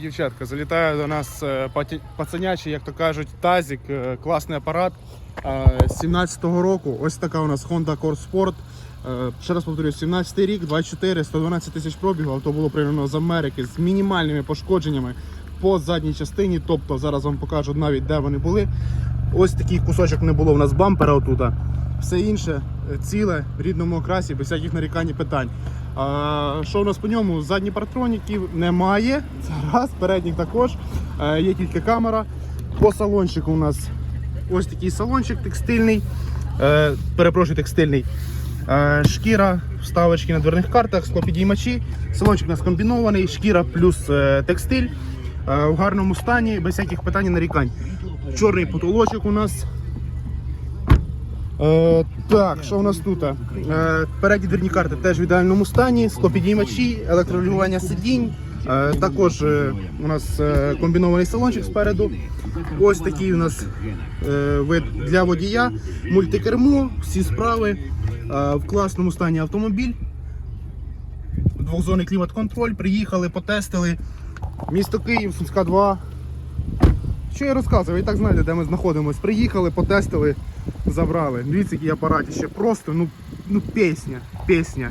дівчатка, залітає до нас е, пацанячий, як то кажуть, тазик, е, класний апарат е, 17-го року. Ось така у нас Honda Accord Sport. Е, Ще раз повторюю, 17 рік, 24, 112 тисяч пробігу. Авто було пригнано з Америки з мінімальними пошкодженнями по задній частині. Тобто зараз вам покажу навіть де вони були. Ось такий кусочок не було у нас бампера отута. Все інше ціле, в рідному окрасі, без всяких нарікань і питань. А, що у нас по ньому? Задні партроніків немає. Це раз, передніх також. Е, є тільки камера. По салончику у нас ось такий салончик текстильний. Е, перепрошую, текстильний. Е, шкіра, вставочки на дверних картах, склопідіймачі. Салончик у нас комбінований, шкіра плюс е, текстиль. Е, в гарному стані, без всяких питань і нарікань. Чорний потолочок у нас. Е, так, що у нас тут? Е, передні дверні карти теж в ідеальному стані, склопідіймачі, електрорегулювання сидінь. Е, також е, у нас е, комбінований салончик спереду. Ось такий у нас е, вид для водія, мультикермо, всі справи. Е, в класному стані автомобіль. Двохзонний клімат-контроль. Приїхали, потестили. Місто Київ, Сумська 2. Що я розказую? Ви і так знаєте, де ми знаходимося. Приїхали, потестили, забрали. Дивіться, який апарат ще просто, ну, ну пісня, пісня.